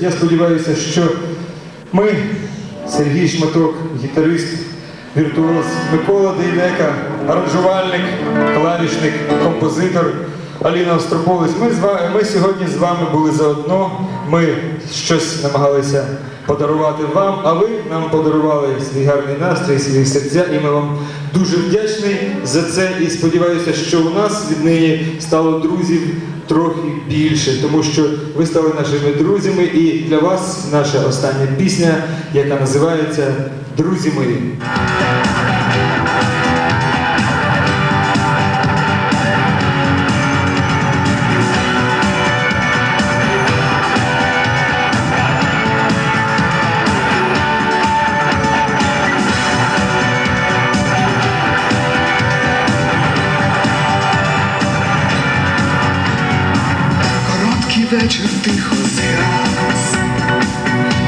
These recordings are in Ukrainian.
Я сподіваюся, що ми, Сергій Шматок, гітарист, віртуоз, Микола Дейнека, аранжувальник, клавішник, композитор, Аліна Острополець. Ми, ми сьогодні з вами були заодно. Ми щось намагалися подарувати вам, а ви нам подарували свій гарний настрій, свої серця, і ми вам дуже вдячні за це. І сподіваюся, що у нас від неї стало друзів трохи більше, тому що ви стали нашими друзями, і для вас наша остання пісня, яка називається Друзі мої. Вечір тихо згас,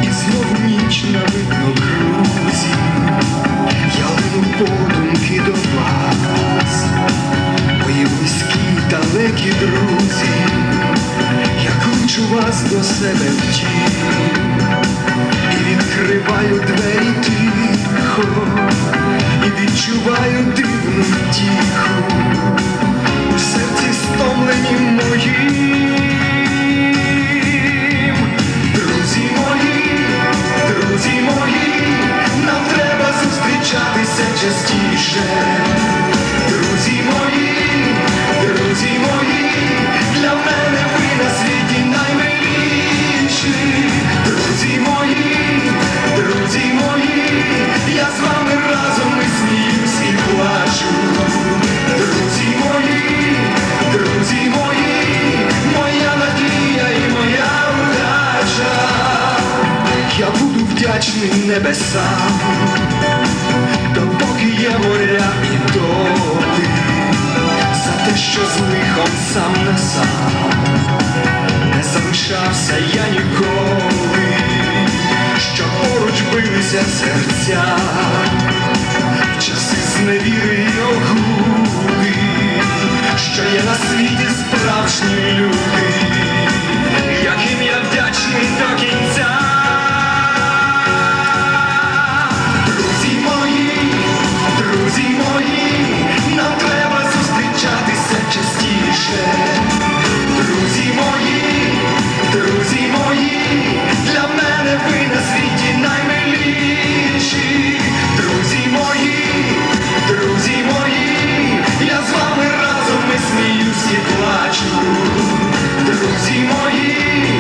і знову ніч на видно крузі, я лину подумки до вас, мої близькі далекі друзі, я кличу вас до себе в дім, і відкриваю частіше. Друзі мої, друзі мої, для мене ви на світі наймиліші. Друзі мої, друзі мої, я з вами разом і сміюсь і плачу. Друзі мої, друзі мої, моя надія і моя удача. Я буду вдячний небесам, є моря і доти, за те, що з лихом сам на сам. Не залишався я ніколи, що поруч билися серця. В часи зневіри й огуди, що є на світі справжні люди, Всі мої.